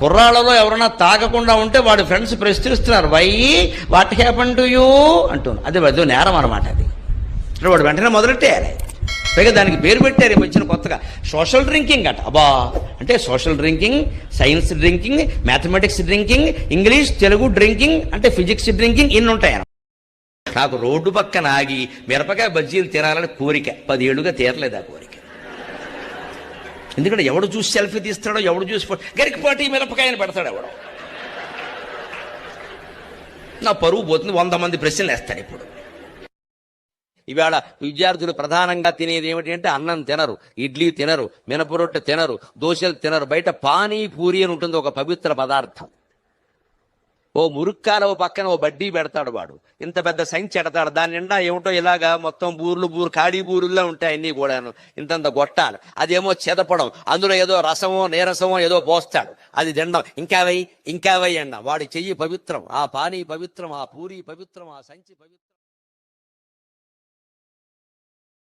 కుర్రాళ్ళలో ఎవరైనా తాగకుండా ఉంటే వాడి ఫ్రెండ్స్ ప్రశ్నిస్తున్నారు why what happen to you? అంటున్నారు. అది అదో నేరం అనమాట అది. అంటే వాడు వెంటనే మొదలెట్టేయాలి. పైగా దానికి పేరు పెట్టారు వచ్చిన కొత్తగా. సోషల్ డ్రింకింగ్ అట. అబ్బా! అంటే social drinking science drinking mathematics drinking English Telugu drinking అంటే ఫిజిక్స్ డ్రింకింగ్ ఇన్ని ఉంటాయి నాకు రోడ్డు పక్కన ఆగి మిరపకాయ బజ్జీలు తినాలని కోరిక. పదేళ్ళుగా తీరలేదు ఆ కోరిక. ఎందుకంటే ఎవడు చూసి సెల్ఫీ తీస్తాడో ఎవడు చూసి ఫో- గరికపాటి మిరపకాయని పెడతాడు ఎవడు. నా పరువు పోతుంది వంద మంది ప్రశ్నలు వేస్తాడు ఇప్పుడు. ఇవాళ విద్యార్థులు ప్రధానంగా తినేది ఏమిటి అంటే అన్నం తినరు ఇడ్లీ తినరు మినప రొట్టె తినరు దోశలు తినరు బయట పానీపూరి అని ఉంటుంది ఒక పవిత్ర పదార్థం. ఓ మురుక్కాల ఓ పక్కన ఓ బడ్డీ పెడతాడు వాడు. ఇంత పెద్ద సంచి ఎడతాడు. దాని నిండా ఏమిటో ఇలాగా మొత్తం బూర్లు బూరు కాడి బూరుల్లో ఉంటాయి అన్ని కూడాను. ఇంతంత గొట్టాలు. అదేమో చెదపడం. అందులో ఏదో రసమో నీరసమో ఏదో పోస్తాడు. అది తినడం ఇంకా వై ఇంకా వై అన్న. వాడి చెయ్యి పవిత్రం. ఆ పానీ పవిత్రం ఆ పూరి పవిత్రం ఆ సంచి పవిత్రం.